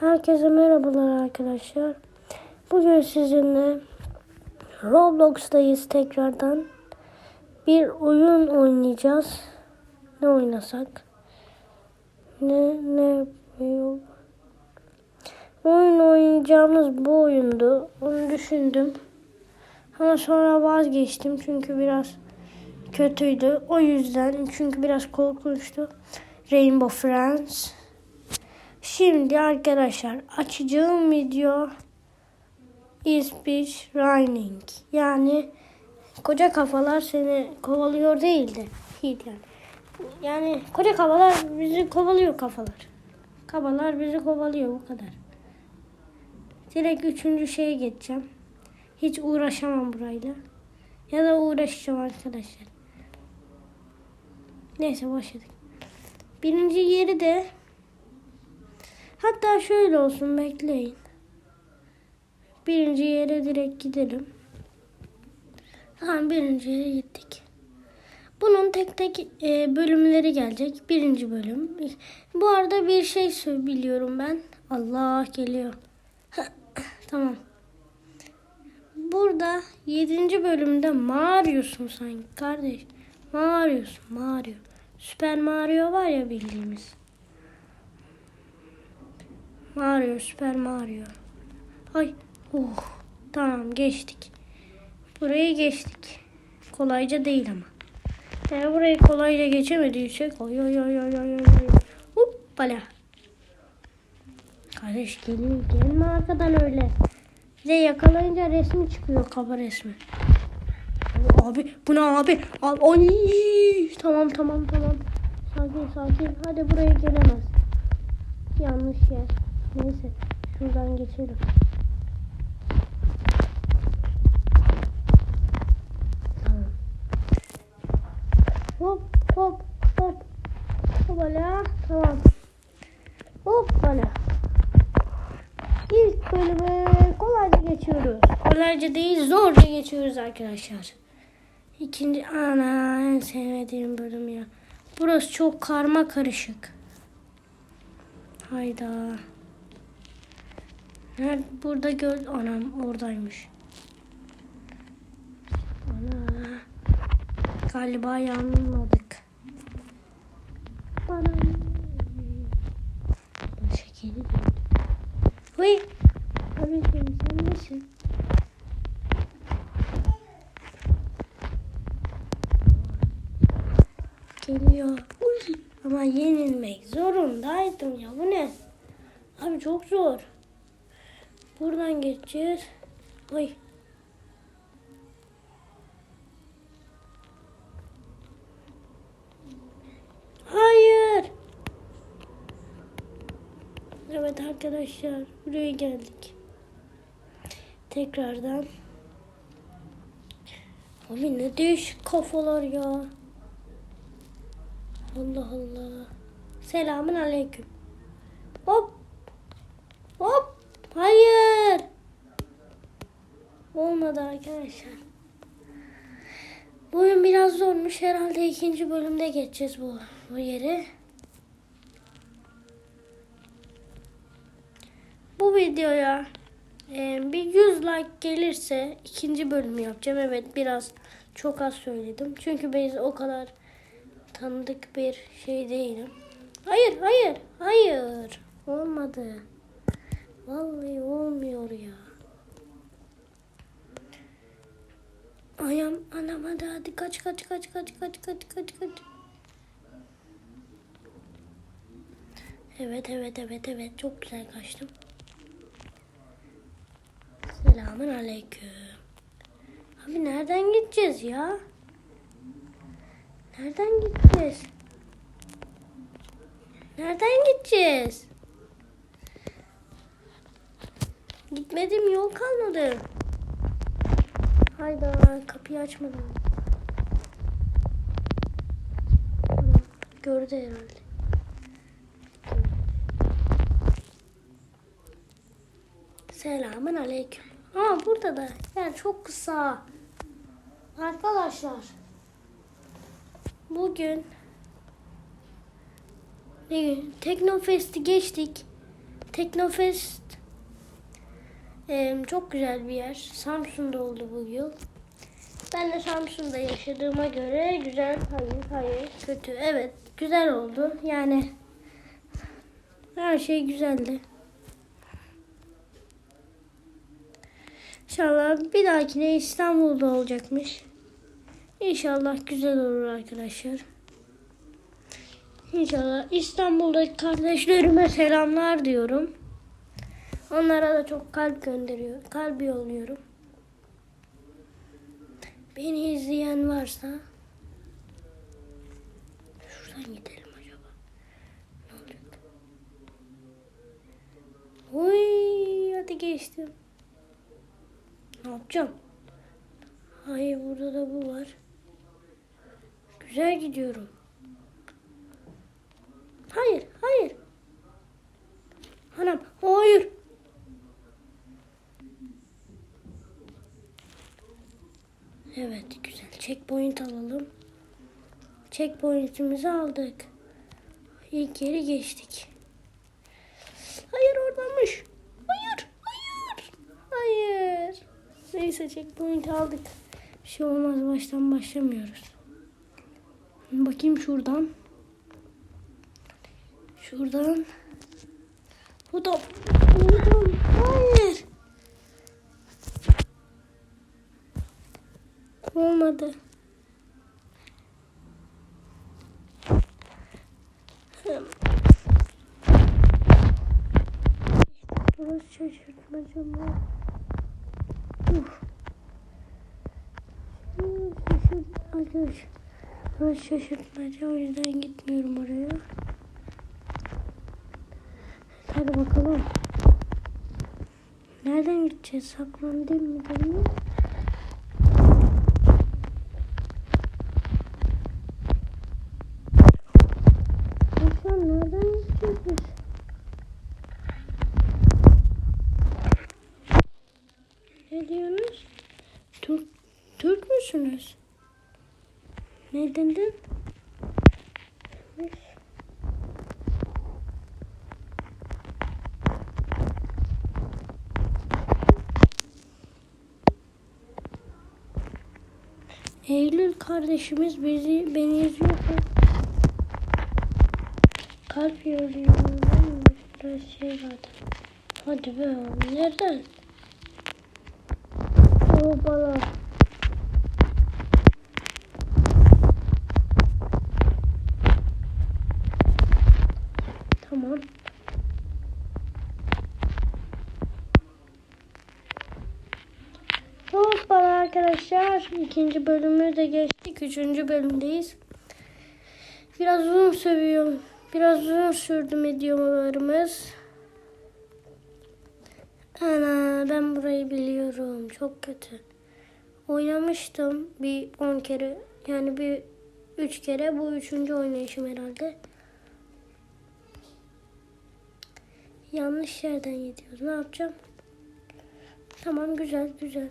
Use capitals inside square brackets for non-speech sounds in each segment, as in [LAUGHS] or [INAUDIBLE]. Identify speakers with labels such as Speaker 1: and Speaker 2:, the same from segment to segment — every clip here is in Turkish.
Speaker 1: Herkese merhabalar arkadaşlar. Bugün sizinle Roblox'tayız tekrardan. Bir oyun oynayacağız. Ne oynasak? Ne ne yok. Oyun oynayacağımız bu oyundu. Onu düşündüm. Ama sonra vazgeçtim çünkü biraz kötüydü. O yüzden çünkü biraz korkunçtu. Rainbow Friends. Şimdi arkadaşlar açacağım video is speech raining. Yani koca kafalar seni kovalıyor değildi. Değil yani. Yani koca kafalar bizi kovalıyor kafalar. Kafalar bizi kovalıyor bu kadar. Direkt üçüncü şeye geçeceğim. Hiç uğraşamam burayla. Ya da uğraşacağım arkadaşlar. Neyse başladık. Birinci yeri de Hatta şöyle olsun bekleyin. Birinci yere direkt gidelim. Tamam birinci yere gittik. Bunun tek tek e, bölümleri gelecek. Birinci bölüm. Bu arada bir şey biliyorum ben. Allah geliyor. [LAUGHS] tamam. Burada yedinci bölümde Mario'sun sanki kardeş. Mario'sun Mario. Süper Mario var ya bildiğimiz. Mario, Süper Mario. Ay, uh, tamam geçtik. Burayı geçtik. Kolayca değil ama. Yani burayı kolayca geçemediysek oy oy oy oy oy oy oy. Hoppala. Kardeş gelin gelme arkadan öyle. Bize yakalayınca resmi çıkıyor kafa resmi. Abi bu ne abi? Abi ay, tamam tamam tamam. Sakin sakin. Hadi buraya gelemez. Yanlış yer. Neyse şuradan geçelim. Tamam. Hop hop hop. Hoppala. Tamam. Hoppala. İlk bölümü kolayca geçiyoruz. Kolayca değil zorca geçiyoruz arkadaşlar. İkinci ana en sevmediğim bölüm ya. Burası çok karma karışık. Hayda. Nerede? Burada gör... Anam oradaymış. Ana. Galiba yanmadık. Bana... Şekeri döndü. Huy. Abi sen nesin? Geliyor. Ama yenilmek zorundaydım ya. Bu ne? Abi çok zor. Buradan geçeceğiz. Ay. Hayır. Evet arkadaşlar buraya geldik. Tekrardan. Abi ne değişik kafalar ya. Allah Allah. Selamun aleyküm. Hop. Hayır. Olmadı arkadaşlar. Bu oyun biraz zormuş. Herhalde ikinci bölümde geçeceğiz bu, bu yeri. Bu videoya e, bir 100 like gelirse ikinci bölümü yapacağım. Evet biraz çok az söyledim. Çünkü biz o kadar tanıdık bir şey değilim. Hayır, hayır, hayır. Olmadı. Vallahi olmuyor ya. Ayağım anam hadi hadi kaç kaç kaç kaç kaç kaç kaç kaç. Evet evet evet evet çok güzel kaçtım. Selamun aleyküm. Abi nereden gideceğiz ya? Nereden gideceğiz? Nereden gideceğiz? Gitmedim yol kalmadı. Hayda kapıyı açmadım. Gördü herhalde. Selamun aleyküm. Aa burada da yani çok kısa. Arkadaşlar. Bugün ne gün? Teknofest'i geçtik. Teknofest e, çok güzel bir yer. Samsun'da oldu bu yıl. Ben de Samsun'da yaşadığıma göre güzel, hayır, hayır, kötü. Evet, güzel oldu. Yani her şey güzeldi. İnşallah bir dahakine İstanbul'da olacakmış. İnşallah güzel olur arkadaşlar. İnşallah İstanbul'daki kardeşlerime selamlar diyorum. Onlara da çok kalp gönderiyor. Kalp yolluyorum. Beni izleyen varsa şuradan gidelim acaba. Ne olacak? Oy hadi geçtim. Ne yapacağım? Hayır burada da bu var. Güzel gidiyorum. Hayır, hayır. Anam, hayır. Evet, güzel. Checkpoint alalım. Checkpoint'imizi aldık. İlk yeri geçtik. Hayır oradanmış. Hayır, hayır. Hayır. Neyse checkpoint aldık. Bir şey olmaz baştan başlamıyoruz. Bakayım şuradan. Şuradan. Buradan. Buradan. Hayır. Olmadı. Burası şaşırtmaca mı? Uf. Arkadaş. Burası şaşırtmaca o yüzden gitmiyorum oraya. Hadi bakalım. Nereden gideceğiz? Saklandım mı değil mi? Bakalım nereden gideceğiz biz? Ne diyorsunuz? Türk, Türk müsünüz? Ne dedin? Eylül kardeşimiz bizi beni izliyor. Kalp yolluyor. Biraz şey vardı. Hadi be oğlum. Nereden? Hoppala. Tamam. Hoppala arkadaşlar. ikinci bölümü de geçtik. Üçüncü bölümdeyiz. Biraz uzun sürüyor. Biraz uzun sürdü videolarımız. Ana ben burayı biliyorum. Çok kötü. Oynamıştım bir 10 kere. Yani bir 3 kere. Bu üçüncü oynayışım herhalde. Yanlış yerden gidiyoruz. Ne yapacağım? Tamam güzel güzel.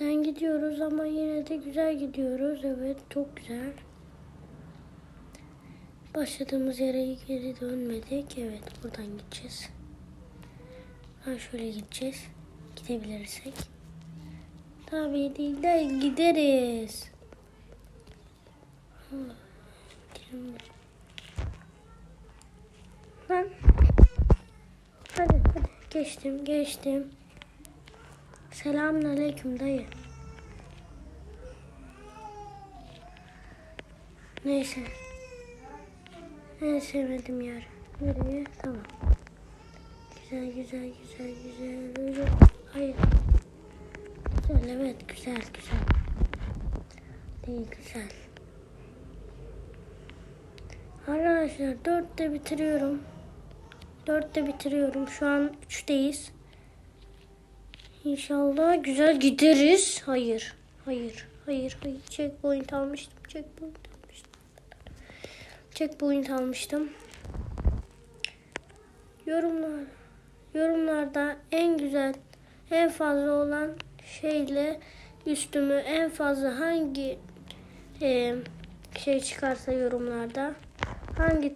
Speaker 1: Den gidiyoruz ama yine de güzel gidiyoruz. Evet çok güzel. Başladığımız yere geri dönmedik. Evet buradan gideceğiz. Ha şöyle gideceğiz. Gidebilirsek. Tabii değil de gideriz. Gidelim. Lan. Hadi hadi geçtim geçtim. Selamun aleyküm dayı. Neyse. En sevmediğim yer. Nereye? Tamam. Güzel güzel güzel güzel. Hayır. Güzel evet güzel güzel. Değil güzel. Arkadaşlar dörtte bitiriyorum. Dörtte bitiriyorum. Şu an üçteyiz. İnşallah güzel gideriz. Hayır. Hayır. Hayır. Hayır. Checkpoint almıştım. Checkpoint almıştım. Checkpoint almıştım. Yorumlar. Yorumlarda en güzel, en fazla olan şeyle üstümü en fazla hangi e, şey çıkarsa yorumlarda hangi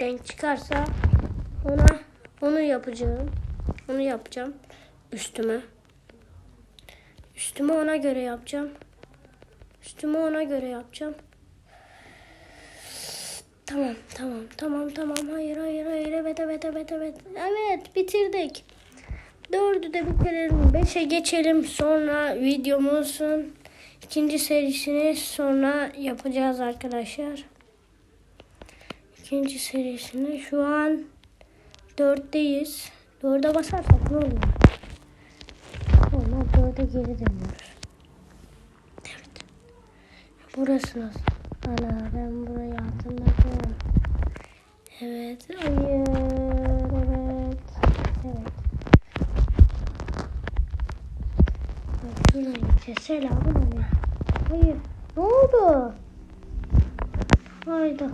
Speaker 1: renk çıkarsa ona onu yapacağım. Onu yapacağım üstüme. Üstüme ona göre yapacağım. Üstüme ona göre yapacağım. Tamam, tamam, tamam, tamam. Hayır, hayır, hayır. Evet, evet, evet, evet. Evet, bitirdik. Dördü de bitirelim. Beşe geçelim. Sonra videomuzun ikinci serisini sonra yapacağız arkadaşlar. İkinci serisini şu an dörtteyiz. Dörde basarsak ne oluyor? Olmaz dörde geri dönüyoruz. Evet. Burası nasıl? Ana ben burayı hatırladım. Evet. Hayır. Evet. Evet. Şuradan gideceğiz. Selamun. Hayır. Ne oldu? Hayda.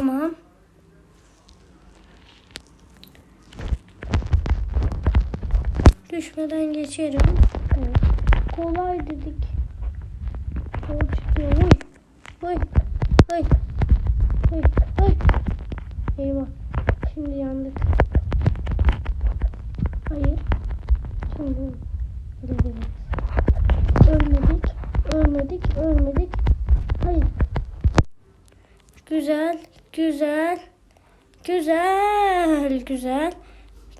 Speaker 1: Tamam. Düşmeden geçerim. Kolay dedik. Zor çıkıyor. Oy. Oy. Oy. Oy. Oy. Eyvah. Şimdi yandık. Hayır. Şimdi ölebiliriz. Ölmedik. Ölmedik. Ölmedik. Hayır. Güzel. Güzel. Güzel. Güzel.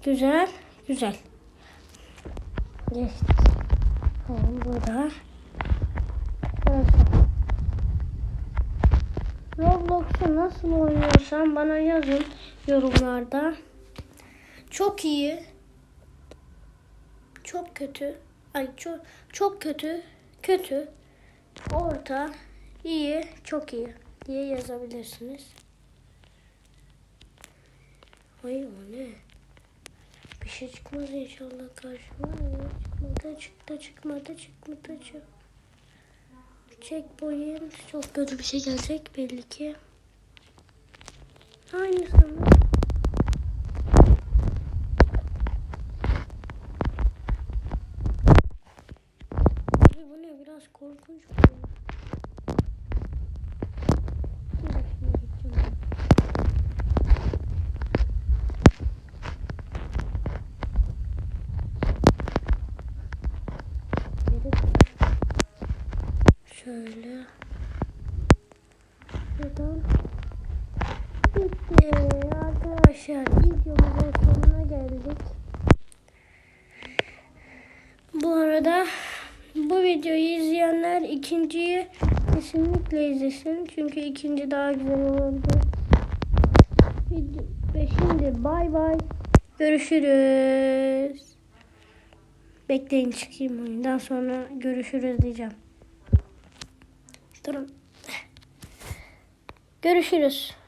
Speaker 1: Güzel. Güzel. Geçtik. Tamam burada. Arkadaşlar. Roblox'u nasıl oynuyorsan bana yazın yorumlarda. Çok iyi. Çok kötü. Ay çok çok kötü. Kötü. Orta. iyi, Çok iyi diye yazabilirsiniz. Ay o ne? Bir şey çıkmaz inşallah karşıma. Çıkmadı, çıktı, çıkmadı, çıkmadı, çık. Checkpoint. Çok kötü bir şey gelecek belli ki. Aynısı mı? Bu ne biraz korkunç bu. Bir dakika, gideceğim. Geri Şöyle. Şuradan. Bitti. Arkadaşlar videomuzun sonuna geldik. Bu arada bu videoyu izleyenler ikinciyi kesinlikle izlesin. Çünkü ikinci daha güzel. Video, ve şimdi bay bay. Görüşürüz. Bekleyin çıkayım oyundan sonra görüşürüz diyeceğim. Durun. Görüşürüz.